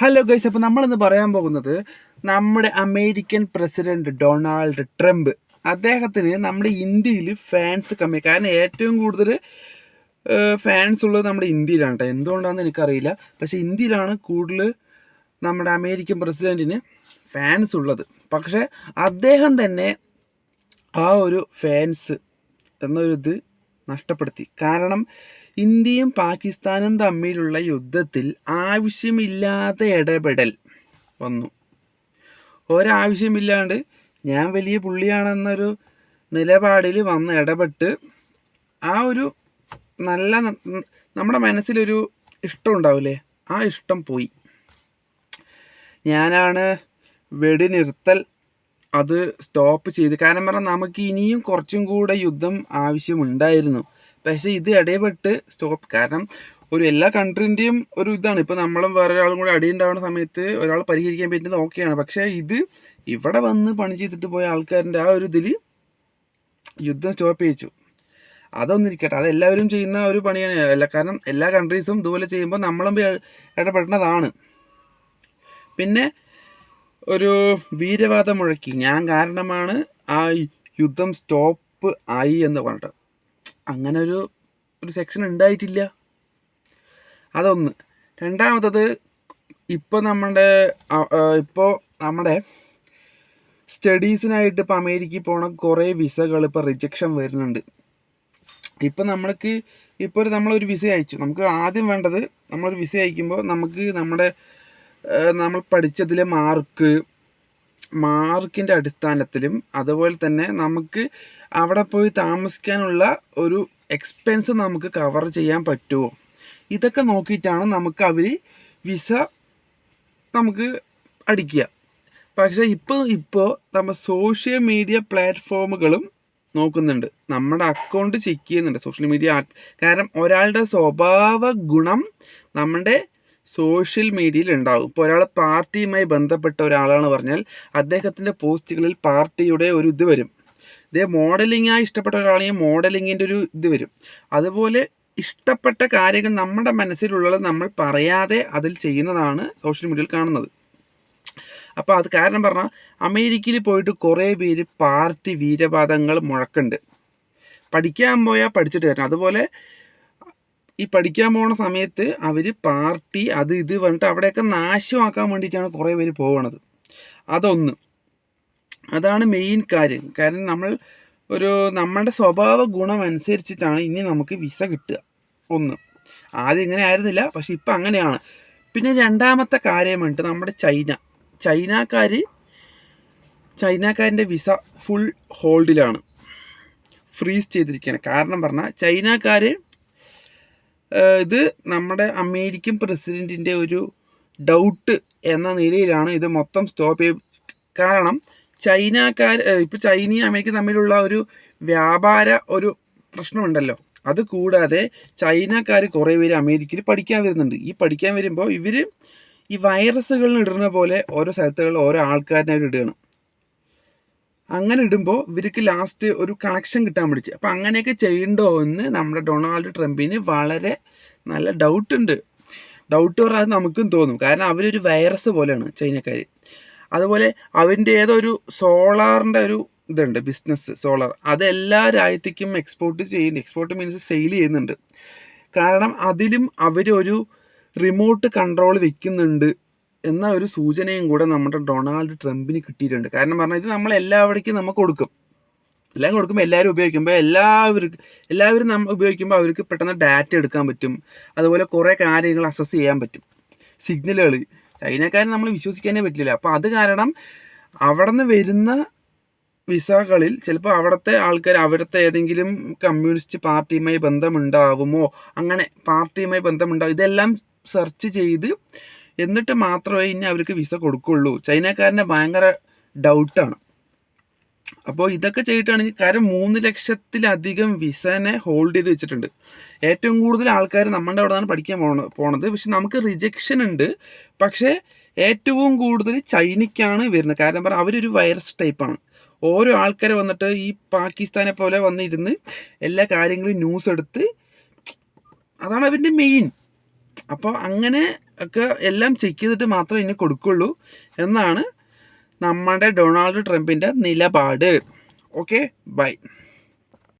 Hello guys അപ്പോൾ നമ്മളിന്ന് പറയാൻ പോകുന്നത് നമ്മുടെ അമേരിക്കൻ പ്രസിഡന്റ് ഡൊണാൾഡ് ട്രംപ്. അദ്ദേഹത്തിന് നമ്മുടെ ഇന്ത്യയിൽ ഫാൻസ് കമ്മി കാരണം ഏറ്റവും കൂടുതൽ ഫാൻസ് ഉള്ളത് നമ്മുടെ ഇന്ത്യയിലാണ് കേട്ടോ എന്തുകൊണ്ടാണെന്ന് എനിക്കറിയില്ല. പക്ഷേ ഇന്ത്യയിലാണ് കൂടുതൽ നമ്മുടെ അമേരിക്കൻ പ്രസിഡന്റിന് ഫാൻസ് ഉള്ളത്. പക്ഷേ അദ്ദേഹം തന്നെ ആ ഒരു ഫാൻസ് എന്നൊരിത് നഷ്ടപ്പെടുത്തി. കാരണം ഇന്ത്യയും പാകിസ്ഥാനും തമ്മിലുള്ള യുദ്ധത്തിൽ ആവശ്യമില്ലാത്ത ഇടപെടൽ വന്നു. ഒരാവശ്യമില്ലാണ്ട് ഞാൻ വലിയ പുള്ളിയാണെന്നൊരു നിലപാടിൽ വന്ന് ഇടപെട്ട് ആ ഒരു നല്ല നമ്മുടെ മനസ്സിലൊരു ഇഷ്ടം ഉണ്ടാവില്ലേ? ആ ഇഷ്ടം പോയി. ഞാനാണ് വെടിനിർത്തൽ അത് സ്റ്റോപ്പ് ചെയ്ത്. കാരണം പറഞ്ഞാൽ നമുക്ക് ഇനിയും കുറച്ചും കൂടെ യുദ്ധം ആവശ്യമുണ്ടായിരുന്നു. പക്ഷേ ഇത് ഇടയപ്പെട്ട് സ്റ്റോപ്പ്. കാരണം ഒരു എല്ലാ കൺട്രീന്റെയും ഒരു ഇതാണ്. ഇപ്പോൾ നമ്മളും വേറെ ഒരാളും കൂടെ അടിയുണ്ടാവുന്ന സമയത്ത് ഒരാൾ പരിഹരിക്കാൻ പറ്റുന്നത് ഓക്കെയാണ് പക്ഷേ ഇത് ഇവിടെ വന്ന് പണി ചെയ്തിട്ട് പോയ ആൾക്കാരിന്റെ ആ ഒരു ഇതിൽ യുദ്ധം സ്റ്റോപ്പ് ചെയ്യിച്ചു. അതൊന്നിരിക്കട്ടെ. അത് എല്ലാവരും ചെയ്യുന്ന ഒരു പണിയാണ്. അല്ല കാരണം എല്ലാ കൺട്രീസും ഇതുപോലെ ചെയ്യുമ്പോൾ നമ്മളും ഇടപെടേണ്ടതാണ്. പിന്നെ ഒരു വീരവാദം മുഴക്കി. ഞാൻ കാരണമാണ് ആ യുദ്ധം സ്റ്റോപ്പ് ആയി എന്ന് പറഞ്ഞിട്ട്. അങ്ങനെ ഒരു ഒരു സെക്ഷൻ ഉണ്ടായിട്ടില്ല. അതൊന്ന്. രണ്ടാമത്തത് ഇപ്പോൾ നമ്മുടെ ഇപ്പോൾ നമ്മുടെ സ്റ്റഡീസിനായിട്ട് ഇപ്പോൾ അമേരിക്കയിൽ പോണ കുറേ വിസകൾ ഇപ്പോൾ റിജക്ഷൻ വരുന്നുണ്ട്. ഇപ്പം നമ്മൾക്ക് ഇപ്പോൾ ഒരു നമ്മളൊരു വിസ അയച്ചു. നമുക്ക് ആദ്യം വേണ്ടത് നമ്മളൊരു വിസ അയക്കുമ്പോൾ നമുക്ക് നമ്മുടെ നമ്മൾ പഠിച്ചതിലെ മാർക്ക് മാർക്കിന്റെ അടിസ്ഥാനത്തിലും അതുപോലെ തന്നെ നമുക്ക് അവിടെ പോയി താമസിക്കാനുള്ള ഒരു എക്സ്പെൻസ് നമുക്ക് കവർ ചെയ്യാൻ പറ്റുമോ? ഇതൊക്കെ നോക്കിയിട്ടാണ് നമുക്ക് അവർ വിസ നമുക്ക് അടിക്കുക. പക്ഷേ ഇപ്പോൾ ഇപ്പോൾ നമ്മൾ സോഷ്യൽ മീഡിയ പ്ലാറ്റ്ഫോമുകളും നോക്കുന്നുണ്ട്. നമ്മുടെ അക്കൗണ്ട് ചെക്ക് ചെയ്യുന്നുണ്ട്. സോഷ്യൽ മീഡിയ കാരണം ഒരാളുടെ സ്വഭാവ ഗുണം നമ്മുടെ സോഷ്യൽ മീഡിയയിൽ ഉണ്ടാകും ഇപ്പോൾ ഒരാൾ പാർട്ടിയുമായി ബന്ധപ്പെട്ട ഒരാളാണ് പറഞ്ഞാൽ അദ്ദേഹത്തിന്റെ പോസ്റ്റുകളിൽ പാർട്ടിയുടെ ഒരു ഇത് വരും. ഇതേ മോഡലിംഗായി ഇഷ്ടപ്പെട്ട ഒരാളാണെങ്കിൽ മോഡലിങ്ങിന്റെ ഒരു ഇത് വരും. അതുപോലെ ഇഷ്ടപ്പെട്ട കാര്യങ്ങൾ നമ്മുടെ മനസ്സിലുള്ളത് നമ്മൾ പറയാതെ അതിൽ ചെയ്യുന്നതാണ് സോഷ്യൽ മീഡിയയിൽ കാണുന്നത്. അപ്പോൾ അത് കാരണം പറഞ്ഞാൽ അമേരിക്കയിൽ പോയിട്ട് കുറേ പേര് പാർട്ടി വീരവാദങ്ങൾ മുഴക്കുന്നുണ്ട് പഠിക്കാൻ പോയാൽ പഠിച്ചിട്ട് വരണം. അതുപോലെ ഈ പഠിക്കാൻ പോകുന്ന സമയത്ത് അവർ പാർട്ടി അത് ഇത് പറഞ്ഞിട്ട് അവിടെയൊക്കെ നാശമാക്കാൻ വേണ്ടിയിട്ടാണ് കുറേ പേര് പോകണത് അതൊന്ന്. അതാണ് മെയിൻ കാര്യം. കാരണം നമ്മൾ ഒരു നമ്മുടെ സ്വഭാവ ഗുണം അനുസരിച്ചിട്ടാണ് ഇനി നമുക്ക് വിസ കിട്ടുക. ഒന്ന്. ആദ്യം ഇങ്ങനെ ആയിരുന്നില്ല പക്ഷെ ഇപ്പം അങ്ങനെയാണ്. പിന്നെ രണ്ടാമത്തെ കാര്യമുണ്ട് നമ്മുടെ ചൈന. ചൈനക്കാർ ചൈനക്കാരന്റെ വിസ ഫുൾ ഹോൾഡിലാണ് ഫ്രീസ് ചെയ്തിരിക്കുകയാണ് കാരണം പറഞ്ഞാൽ ചൈനക്കാർ ഇത് നമ്മുടെ അമേരിക്കൻ പ്രസിഡന്റിന്റെ ഒരു ഡൗട്ട് എന്ന നിലയിലാണ് ഇത് മൊത്തം സ്റ്റോപ്പ് ചെയ്ത്. കാരണം ചൈനക്കാർ ഇപ്പൊ ചൈനയും അമേരിക്ക തമ്മിലുള്ള ഒരു വ്യാപാര ഒരു പ്രശ്നമുണ്ടല്ലോ. അത് കൂടാതെ ചൈനക്കാർ കുറേ പേര് അമേരിക്കയിൽ പഠിക്കാൻ വരുന്നുണ്ട്. ഈ പഠിക്കാൻ വരുമ്പോൾ ഇവർ ഈ വൈറസുകളിൽ ഇടുന്ന പോലെ ഓരോ സ്ഥലത്തുകളിൽ ഓരോ ആൾക്കാരിനെ അവർ ഇടുകയാണ്. അങ്ങനെ ഇടുമ്പോൾ ഇവർക്ക് ലാസ്റ്റ് ഒരു കണക്ഷൻ കിട്ടാൻ പിടിച്ച് അപ്പം അങ്ങനെയൊക്കെ ചെയ്യണ്ടോ എന്ന് നമ്മുടെ ഡൊണാൾഡ് ട്രംപിന് വളരെ നല്ല ഡൗട്ട് ഉണ്ട്. ഡൗട്ട് പറഞ്ഞാൽ നമുക്കും തോന്നും. കാരണം അവരൊരു വൈറസ് പോലെയാണ് ചൈനക്കാർ അതുപോലെ അവന്റെ ഏതോ ഒരു സോളാറിന്റെ ഒരു ഇതുണ്ട് ബിസിനസ് സോളാർ. അത് എല്ലാ രാജ്യത്തേക്കും എക്സ്പോർട്ട് ചെയ്യുന്നുണ്ട്. എക്സ്പോർട്ട് മീൻസ് സെയിൽ ചെയ്യുന്നുണ്ട്. കാരണം അതിലും അവർ റിമോട്ട് കൺട്രോൾ വെക്കുന്നുണ്ട് എന്ന ഒരു സൂചനയും കൂടെ നമ്മുടെ ഡൊണാൾഡ് ട്രംപിന് കിട്ടിയിട്ടുണ്ട്. കാരണം പറഞ്ഞാൽ ഇത് നമ്മൾ എല്ലാവിടേക്കും നമുക്ക് കൊടുക്കും. എല്ലാം കൊടുക്കുമ്പോൾ എല്ലാവരും ഉപയോഗിക്കുമ്പോൾ എല്ലാവർക്കും എല്ലാവരും നമ്മൾ ഉപയോഗിക്കുമ്പോൾ അവർക്ക് പെട്ടെന്ന് ഡാറ്റ എടുക്കാൻ പറ്റും. അതുപോലെ കുറേ കാര്യങ്ങൾ അസസ് ചെയ്യാൻ പറ്റും. സിഗ്നലുകൾ ചൈനക്കാരെ നമ്മൾ വിശ്വസിക്കാനേ പറ്റില്ല. അപ്പോൾ അത് കാരണം അവിടെ വരുന്ന വിസകളിൽ ചിലപ്പോൾ അവിടുത്തെ ആൾക്കാർ അവിടുത്തെ ഏതെങ്കിലും കമ്മ്യൂണിസ്റ്റ് പാർട്ടിയുമായി ബന്ധമുണ്ടാവുമോ? അങ്ങനെ പാർട്ടിയുമായി ബന്ധമുണ്ടാവും. ഇതെല്ലാം സെർച്ച് ചെയ്ത് എന്നിട്ട് മാത്രമേ ഇനി അവർക്ക് വിസ കൊടുക്കുള്ളൂ. ചൈനക്കാരന്റെ ഭയങ്കര ഡൗട്ടാണ് അപ്പോൾ ഇതൊക്കെ ചെയ്തിട്ടാണെങ്കിൽ കാരണം മൂന്ന് ലക്ഷത്തിലധികം വിസനെ ഹോൾഡ് ചെയ്ത് വെച്ചിട്ടുണ്ട്. ഏറ്റവും കൂടുതൽ ആൾക്കാർ നമ്മുടെ അവിടെ നിന്നാണ് പഠിക്കാൻ പോണ പോണത്. പക്ഷെ നമുക്ക് റിജക്ഷൻ ഉണ്ട്. പക്ഷേ ഏറ്റവും കൂടുതൽ ചൈനയ്ക്കാണ് വരുന്നത്. കാരണം പറഞ്ഞാൽ അവരൊരു വൈറസ് ടൈപ്പാണ് ഓരോ ആൾക്കാർ വന്നിട്ട് ഈ പാകിസ്ഥാനെ പോലെ വന്നിരുന്ന് എല്ലാ കാര്യങ്ങളും ന്യൂസ് എടുത്ത് അതാണ് അവരുടെ മെയിൻ അപ്പോൾ അങ്ങനെ ഒക്കെ എല്ലാം ചെക്ക് ചെയ്തിട്ട് മാത്രമേ ഇനി കൊടുക്കുള്ളൂ എന്നാണ് നമ്മുടെ ഡൊണാൾഡ് ട്രംപിന്റെ നിലപാട്. Okay bye